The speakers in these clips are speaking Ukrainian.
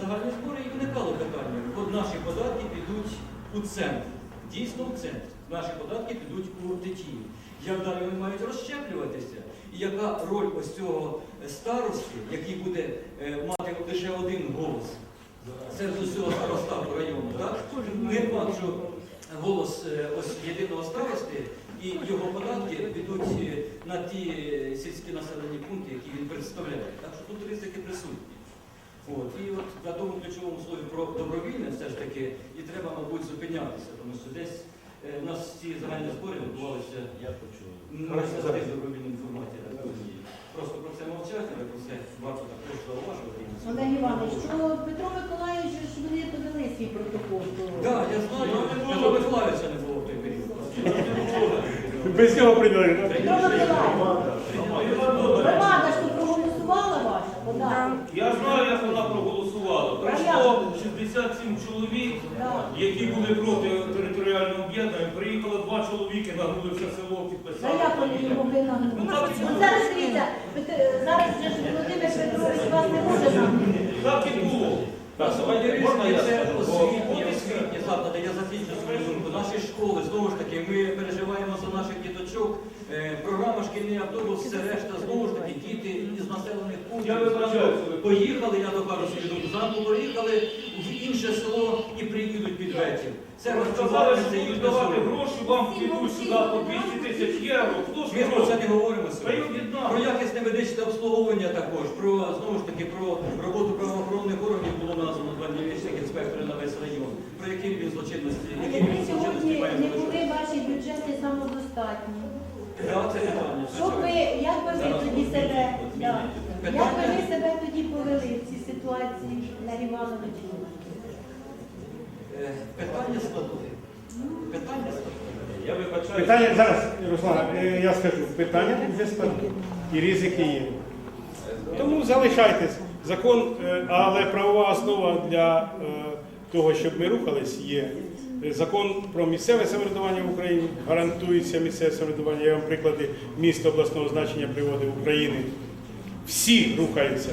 загальні збори і виникало питання. От наші податки підуть у центр. Дійсно у центр. Наші податки підуть у течію. Як далі вони мають розщеплюватися? І яка роль ось цього старости, який буде е, мати лише один голос? серед усього старостату району. Так? Не що голос е, ось єдиного старости і його податки підуть е, на ті сільські населені пункти, які він представляє. Так що тут ризики присутні. От. І от на тому ключовому слові про добровільне все ж таки, і треба, мабуть, зупинятися, тому що десь е, у нас ці загальні збори відбувалися Я хочу не завжди в добровільному форматі. Просто про це мовчати, але про це варто також зауважувати. Олег Іванович, що Петро Миколаївич, що вони подали свій протокол. Так, я знаю, ну, Петро Миколаївича не було в той період. Без нього прийняли. Петро Миколаївич, громада ж проголосувала ваша. Я знаю, я 67 чоловік, які були проти територіального об'єднання, приїхало два чоловіки, нагнули в село, підписали. А як вони його винагнули? Зараз дивіться, зараз же ж Володимир Петрович вас не може нам. Так і було. Так, давайте можна я скажу освітні заклади, я закінчу свою думку. Наші школи, знову ж таки, ми переживаємо за наших діточок. Е, Програма шкільний автобус, все решта, знову ж таки, діти із населених пунктів. Я поїхали, я докажу свою думку, зранку поїхали в інше село і приїдуть під вечір. Це розчування, що це будуть їх давати гроші, вам підуть сюди по 200 тисяч євро. Ми про це не говоримо сьогодні. Якісне медичне обслуговування також, про знову ж таки про роботу правоохоронних органів було названо два дільничних інспектори на весь район. Про який рівень злочинності, який якби сьогодні злочинності має не були ваші бюджети самодостатні? Да, це питання. Що ви, як би ви Зараз тоді себе, да. Як би ви себе тоді повели в цій ситуації, Олег Іванович? Е, Питання складове. Питання складове. Я вибачаю. Питання зараз, Руслан, е, я скажу, питання вже складні. І ризики є. Тому залишайтесь. Закон, е, але правова основа для е, того, щоб ми рухались, є. Закон про місцеве самоврядування в Україні гарантується місцеве самоврядування. Я вам приклади міст обласного значення приводив України. Всі рухаються.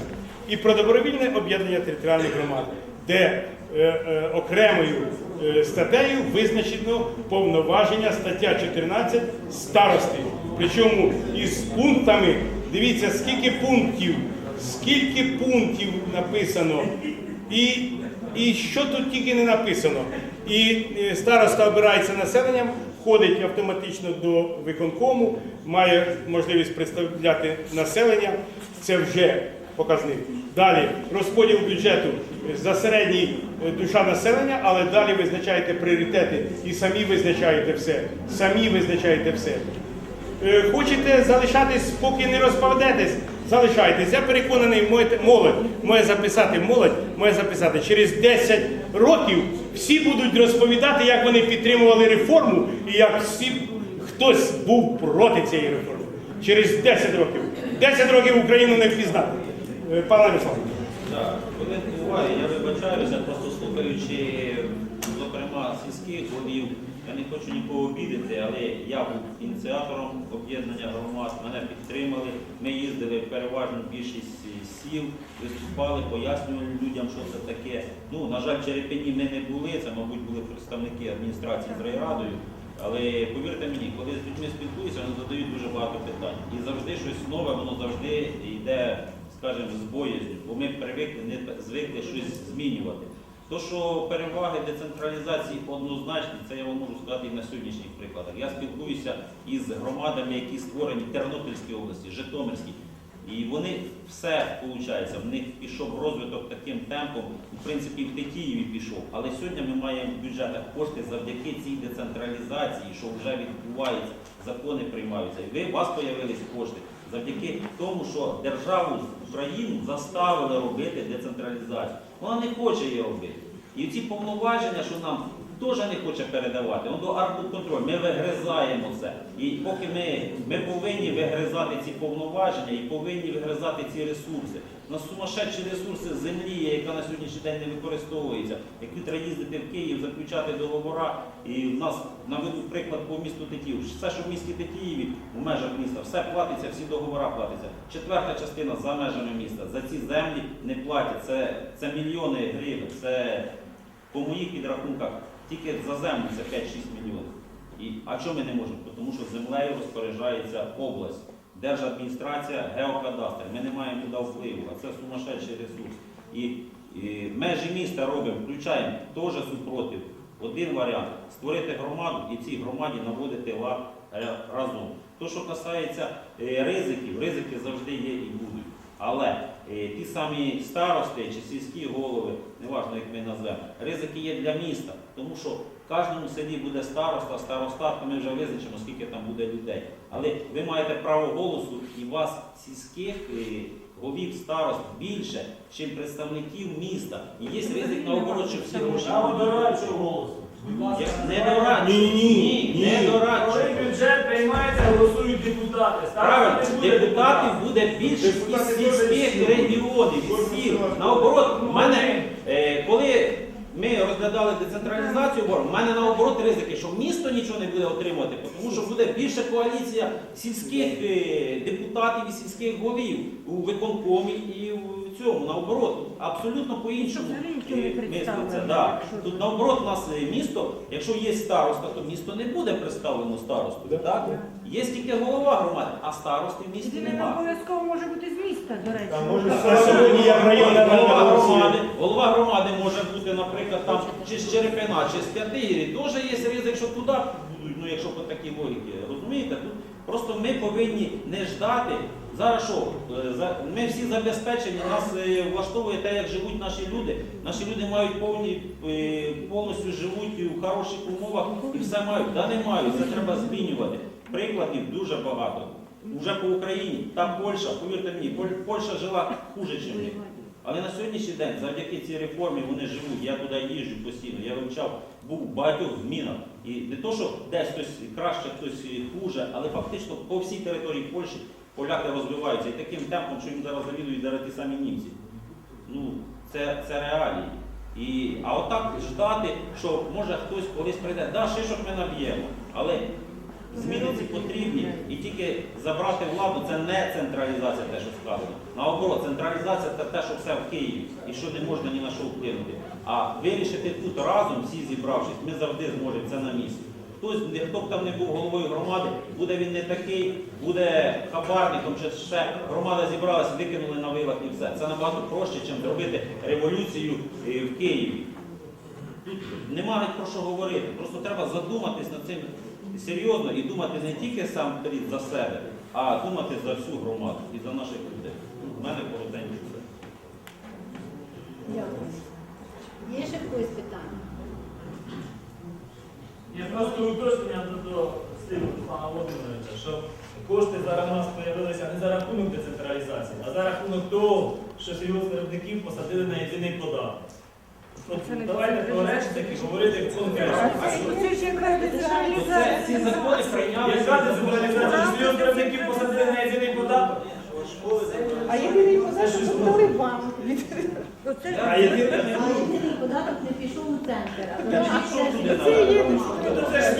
І про добровільне об'єднання територіальних громад, де е, е, окремою е, статтею визначено повноваження стаття 14 старости. Причому із пунктами, дивіться, скільки пунктів, скільки пунктів написано, і, і що тут тільки не написано. І е, староста обирається населенням, входить автоматично до виконкому, має можливість представляти населення. Це вже показник. Далі розподіл бюджету за середній е, душа населення, але далі визначаєте пріоритети і самі визначаєте все. Самі визначаєте все. Е, Хочете залишатись, поки не розпадетесь, залишайтесь. Я переконаний, молодь має записати, молодь має записати. Через 10 років всі будуть розповідати, як вони підтримували реформу і як всі хтось був проти цієї реформи. Через 10 років. 10 років Україну не впізнати. Е, Пане Руслан. Так, коли я вибачаюся, просто слухаючи, зокрема, сільських голів, я не хочу нікого обідати, але я був ініціатором об'єднання громад, мене підтримали. Ми їздили в переважну більшість сіл, виступали, пояснювали людям, що це таке. Ну, на жаль, в Черепені ми не були, це, мабуть, були представники адміністрації з райрадою. Але повірте мені, коли з людьми спілкуюся, вони задають дуже багато питань. І завжди щось нове, воно завжди йде, скажімо, з боязнью, бо ми привикли, не звикли щось змінювати. То, що переваги децентралізації однозначні, це я вам можу сказати і на сьогоднішніх прикладах. Я спілкуюся із громадами, які створені в Тернопільській області, Житомирській. І вони все виходить, в них пішов розвиток таким темпом, в принципі, в Тетіїві пішов. Але сьогодні ми маємо в бюджетах кошти завдяки цій децентралізації, що вже відбувається, закони приймаються. І ви, у вас з'явились кошти завдяки тому, що державу Україну заставили робити децентралізацію. Вона не хоче її робити. І ці повноваження, що нам теж не хоче передавати, воно арбуконтроль, ми вигризаємо це. І поки ми, ми повинні вигризати ці повноваження і повинні вигризати ці ресурси. У нас сумасшедші ресурси землі, яка на сьогоднішній день не використовується, які треба їздити в Київ, заключати договори. І в нас наведу приклад по місту Тетіїв. Все, що в місті Тетіїві, в межах міста, все платиться, всі договори платяться. Четверта частина за межами міста. За ці землі не платять. Це, це мільйони гривень. Це по моїх підрахунках тільки за землю це 5-6 мільйонів. І, а чому ми не можемо? Тому що землею розпоряджається область, держадміністрація, геокадастр. Ми не маємо туди впливу, а це сумасшедший ресурс. І, і межі міста робимо, включаємо теж супротив. Один варіант створити громаду і цій громаді наводити лад е, разом. То, що касається е, ризиків, ризики завжди є і будуть. Але е, ті самі старости чи сільські голови, неважно як ми назвемо, ризики є для міста, тому що в кожному селі буде староста, старостат, то ми вже визначимо, скільки там буде людей. Але ви маєте право голосу, і у вас сільських е, голів старост більше, ніж представників міста. І є ризик наоборот, що всі гроші. Право дорадчого голосу. Будь Не дорадчо. Ні, ні, ні. не дорадчо. Коли бюджет приймається, голосують депутати. Правильно, не буде депутатів буде більше із Депутати сільських регіонів, із сіл. Наоборот, в мене, е, коли ми розглядали децентралізацію, в мене наоборот ризики, що місто нічого не буде отримувати, тому що буде більше коаліція сільських е, депутатів і сільських голів у виконкомі і в цьому. Наоборот, абсолютно по-іншому. Да. Тут наоборот у нас місто, якщо є староста, то місто не буде представлено старостою. Так? Є тільки голова громади, а старости в місті Він не обов'язково може бути з міста, до речі. Може сьогодні як районна голова громади, голова громади може бути, наприклад, там чи з Черепина, чи з П'ятигірі. Теж є ризик, що туди будуть, ну якщо по такій логіці. Розумієте? Тут просто ми повинні не ждати. Зараз що? Е, Ми всі забезпечені, нас е, влаштовує те, як живуть наші люди. Наші люди мають повні, е, повністю живуть у хороших умовах і все мають. Та не мають, це треба змінювати. Прикладів дуже багато. Уже по Україні, та Польща, повірте мені, Польща жила хуже, ніж ми. Але на сьогоднішній день, завдяки цій реформі, вони живуть. Я туди їжджу постійно, я вивчав, був в багатьох змінах. І не то, що десь хтось краще, хтось хуже, але фактично по всій території Польщі поляки розвиваються. І таким темпом, що їм зараз завідують зараз ті самі німці. Ну, це, це реалії. І, а отак ждати, що може хтось колись прийде, да, шишок ми наб'ємо, але зміни ці потрібні. І тільки забрати владу це не централізація, те, що сказано. Наоборот, централізація це те, що все в Києві і що не можна ні на що вплинути. А вирішити тут разом, всі зібравшись, ми завжди зможемо це на місці. Хтось, хто б там не був головою громади, буде він не такий, буде хабарником, чи ще громада зібралася, викинули на вилах і все. Це набагато проще, ніж зробити революцію е, в Києві. Тут немає про що говорити. Просто треба задуматись над цим серйозно і думати не тільки сам перед за себе, а думати за всю громаду і за наших людей. У мене коротенько все. Дякую. Є ще когось питання? Я просто уточнення до, до стилю пана Володимировича, що кошти зараз у нас з'явилися не за рахунок децентралізації, а за рахунок того, що сільгоспвиробників посадили на єдиний податок. Давайте про речі такі говорити конкретно. Оце, децентралізація. ці закони прийняли. Яка децентралізація? Що Сільгоспвиробників посадили на єдиний податок? А єдиний податок дали вам. А єдиний податок не пішов у центр. це ж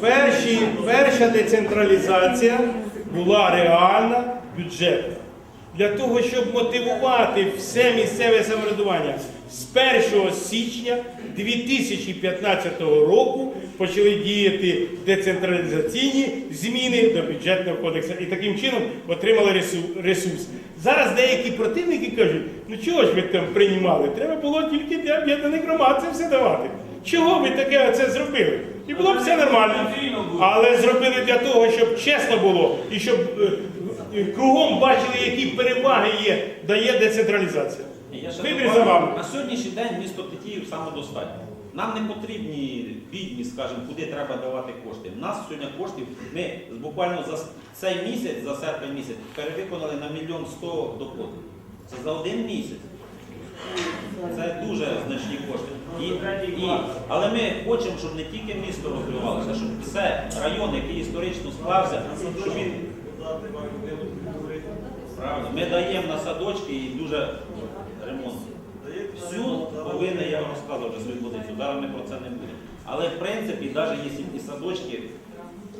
перші, перша децентралізація була реальна бюджетна. Для того, щоб мотивувати все місцеве самоврядування з 1 січня 2015 року почали діяти децентралізаційні зміни до бюджетного кодексу і таким чином отримали ресурс. Зараз деякі противники кажуть, ну чого ж ви там приймали? Треба було тільки для об'єднаних громад це все давати. Чого ви таке оце зробили? І було б все нормально. Але зробили для того, щоб чесно було і щоб е, е, кругом бачили, які переваги є, дає децентралізація. Я ще Вибір за вами. На сьогоднішній день місто Тетіїв самодостатньо. Нам не потрібні бідні, скажімо, куди треба давати кошти. У нас сьогодні коштів, ми буквально за цей місяць, за серпень місяць, перевиконали на мільйон сто доходів. Це за один місяць. Це дуже значні кошти. І, і, але ми хочемо, щоб не тільки місто розвивалося, щоб все район, який історично склався, щоб він правда, ми даємо на садочки і дуже ремонт. Всю повинна, я вам розказував вже свою позицію, зараз ми про це не будемо. Але в принципі, навіть якщо ті садочки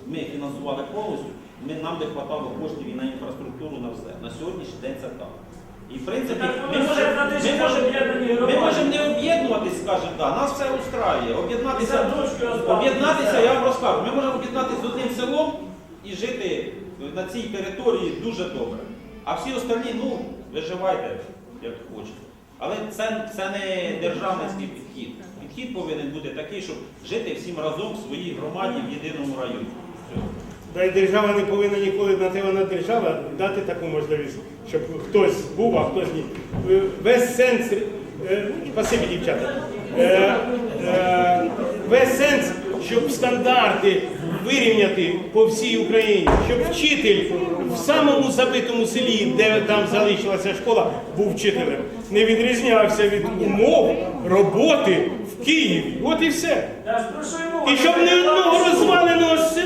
ми фінансували повністю, ми, нам не вистачало коштів і на інфраструктуру, на все. На сьогоднішній день це так. І в принципі, ми можемо ми можемо не об'єднуватись, скажемо, да, нас все устраює. Об'єднатися, об'єднатися, я вам розкажу. Ми можемо об'єднатися з одним селом і жити на цій території дуже добре. А всі остальні, ну, виживайте, як хочете. Але це, це не державницький підхід. Підхід повинен бути такий, щоб жити всім разом в своїй громаді в єдиному районі. Все. Та й держава не повинна ніколи на те вона держава дати таку можливість, щоб хтось був, а хтось ні. Е, Весь сенс, е, спасибі, дівчата. Е, весь сенс, щоб стандарти вирівняти по всій Україні, щоб вчитель в самому забитому селі, де там залишилася школа, був вчителем, не відрізнявся від умов роботи в Києві. От і все. І щоб ні одного розваленого села не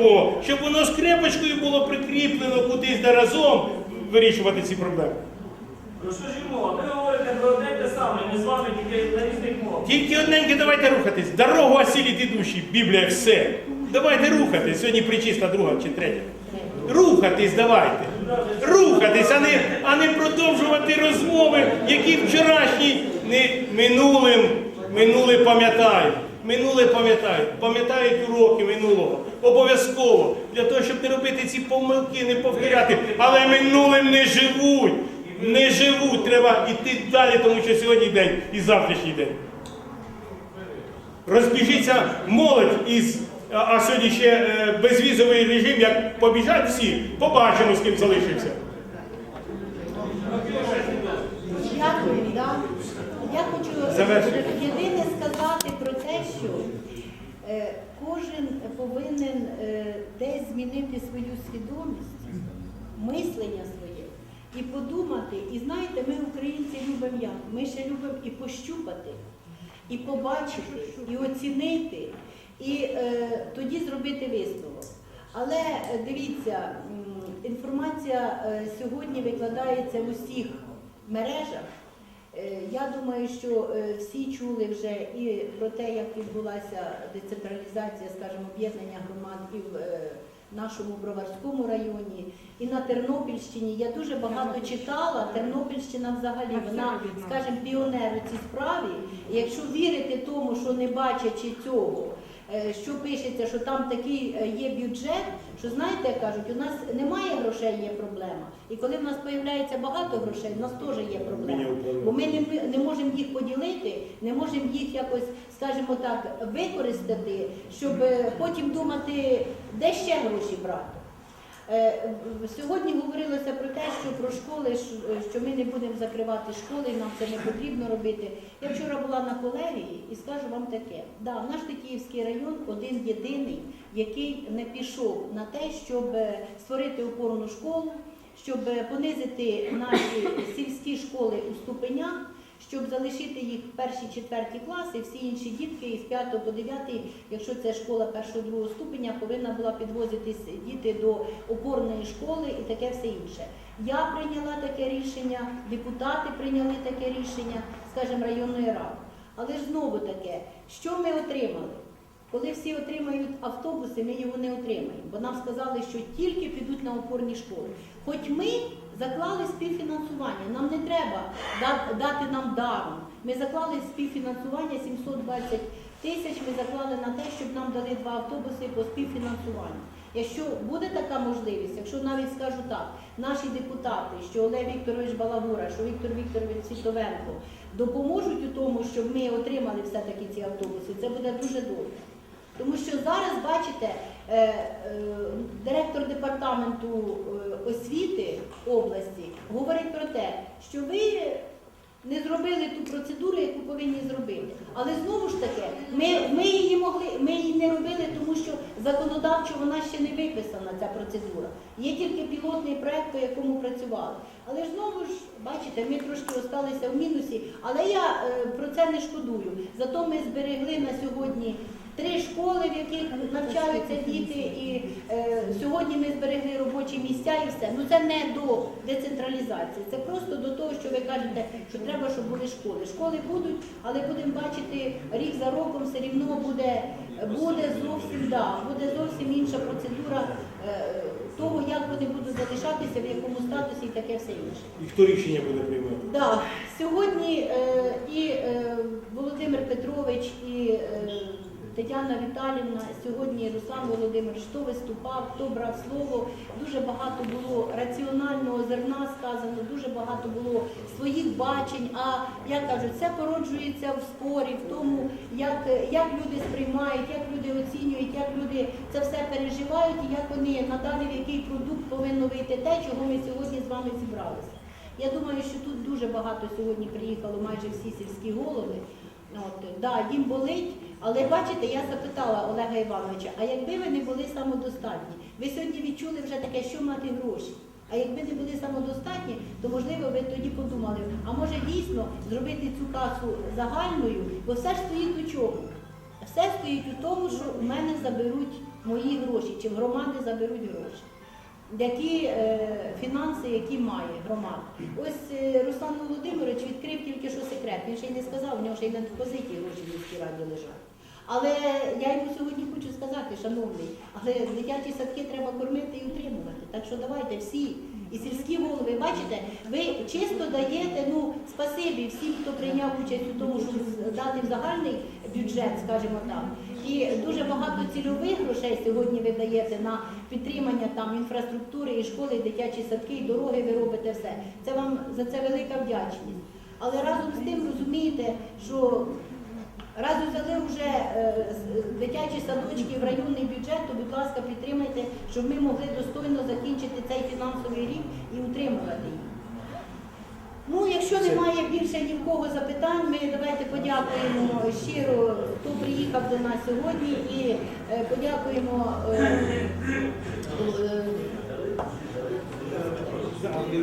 було, щоб воно скрепочкою було прикріплено кудись де разом вирішувати ці проблеми. Про що ж? Ви говорите про одне те саме, ми з вами тільки на різних мовах. Тільки одненьке давайте рухатись. Дорогу осіліть ідущі, Біблія все. Давайте рухатись. Сьогодні причиста друга чи третя. Рухатись давайте. Рухатись, а не, а не продовжувати розмови, які вчорашні не минулим, минуле пам'ятають. Минуле пам'ятають, пам'ятають уроки минулого. Обов'язково. Для того, щоб не робити ці помилки, не повторяти. Але минулим не живуть. Не живуть. Треба йти далі, тому що сьогодні день і завтрашній день. Розбіжиться молодь із. А сьогодні ще е, безвізовий режим, як побіжать всі, побачимо, з ким залишився. Я хочу Завершуйте. єдине сказати про те, що е, кожен повинен е, десь змінити свою свідомість, мислення своє і подумати. І знаєте, ми, українці, любимо як? Ми ще любимо і пощупати, і побачити, і оцінити, і е, тоді зробити висновок. Але е, дивіться, інформація е, сьогодні викладається в усіх мережах. Е, Я думаю, що е, всі чули вже і про те, як відбулася децентралізація, скажімо, об'єднання громад і в е, нашому Броварському районі, і на Тернопільщині. Я дуже багато читала. Тернопільщина взагалі, вона, скажімо, піонер у цій справі. І якщо вірити тому, що не бачачи цього, що пишеться, що там такий е, є бюджет, що знаєте, кажуть, у нас немає грошей, є проблема. І коли в нас з'являється багато грошей, в нас теж є проблема. Бо ми не, не можемо їх поділити, не можемо їх якось, скажімо так, використати, щоб е, потім думати, де ще гроші брати. Е, Сьогодні говорилося про те, що про школи, що ми не будемо закривати школи, нам це не потрібно робити. Я вчора була на колегії і скажу вам таке: да, наш Тетіївський район один єдиний, який не пішов на те, щоб е, створити опорну школу, щоб е, понизити наші сільські школи у ступенях. Щоб залишити їх в перші четверті класи, всі інші дітки із 5 по 9, якщо це школа першого другого ступеня, повинна була підвозитись діти до опорної школи і таке все інше. Я прийняла таке рішення, депутати прийняли таке рішення, скажімо, районної ради. Але ж знову таке, що ми отримали? Коли всі отримають автобуси, ми його не отримаємо, бо нам сказали, що тільки підуть на опорні школи. Хоч ми заклали співфінансування, нам не треба дати нам даром. Ми заклали співфінансування 720 тисяч, ми заклали на те, щоб нам дали два автобуси по співфінансуванню. Якщо буде така можливість, якщо навіть скажу так, наші депутати, що Олег Вікторович Балагура, що Віктор Вікторович Світовенко допоможуть у тому, щоб ми отримали все-таки ці автобуси, це буде дуже добре. Тому що зараз, бачите, е, е, директор департаменту е, освіти області говорить про те, що ви Не зробили ту процедуру, яку повинні зробити. Але знову ж таки, ми, ми її могли, ми її не робили, тому що законодавчо вона ще не виписана, ця процедура. Є тільки пілотний проект, по якому працювали. Але знову ж, бачите, ми трошки осталися в мінусі, але я е, про це не шкодую. Зато ми зберегли на сьогодні три школи, в яких навчаються діти, і е, сьогодні ми зберегли робочі місця і все. Ну це не до децентралізації, це просто до того, що ви кажете, що треба, щоб були школи. Школи будуть, але будемо бачити рік за роком все рівно буде, буде зовсім да, буде зовсім інша процедура е, того, як вони будуть залишатися, в якому статусі і таке все інше. І хто рішення буде приймати? Да, сьогодні е, і е, Володимир Петрович, і е, Тетяна Віталівна, сьогодні Руслан Володимирович, хто виступав, хто брав слово. Дуже багато було раціонального зерна сказано, дуже багато було своїх бачень. А як кажуть, це породжується в спорі, в тому, як, як люди сприймають, як люди оцінюють, як люди це все переживають, і як вони надалі в який продукт повинно вийти те, чого ми сьогодні з вами зібралися. Я думаю, що тут дуже багато сьогодні приїхало майже всі сільські голови. От, да, їм болить, але бачите, я запитала Олега Івановича, а якби ви не були самодостатні, ви сьогодні відчули вже таке, що мати гроші. А якби не були самодостатні, то можливо ви тоді подумали, а може дійсно зробити цю касу загальною, бо все ж стоїть у чому? Все стоїть у тому, що у мене заберуть мої гроші, чи в громади заберуть гроші які е, фінанси, які має громада. Ось е, Руслан Володимирович відкрив тільки що секрет. Він ще й не сказав, у нього ще й на депозиті гроші в міській раді лежать. Але я йому сьогодні хочу сказати, шановний, але дитячі садки треба кормити і утримувати. Так що давайте всі. І сільські голови, бачите, ви чисто даєте ну спасибі всім, хто прийняв участь у тому, щоб дати в загальний бюджет, скажімо так. І дуже багато цільових грошей сьогодні ви даєте на підтримання там інфраструктури і школи, і дитячі садки, і дороги ви робите все. Це вам за це велика вдячність. Але разом з тим розумієте, що раз взяли вже е, дитячі садочки в районний бюджет, то будь ласка, підтримайте, щоб ми могли достойно закінчити цей фінансовий рік і утримувати їх. Ну, якщо немає більше ні в кого запитань, ми давайте подякуємо щиро, хто приїхав до нас сьогодні, і е, подякуємо е, е,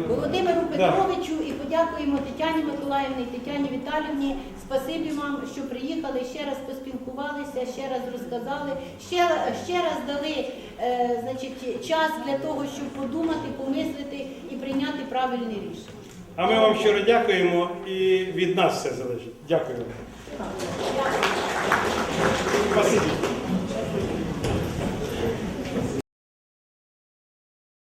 Володимиру Петровичу і подякуємо Тетяні Миколаївні, Тетяні Віталівні. Спасибі вам, що приїхали, ще раз поспілкувалися, ще раз розказали, ще ще раз дали е, значить, час для того, щоб подумати, помислити і прийняти правильне рішення. А ми вам щиро дякуємо і від нас все залежить. Дякуємо. Дякую. Спасибі.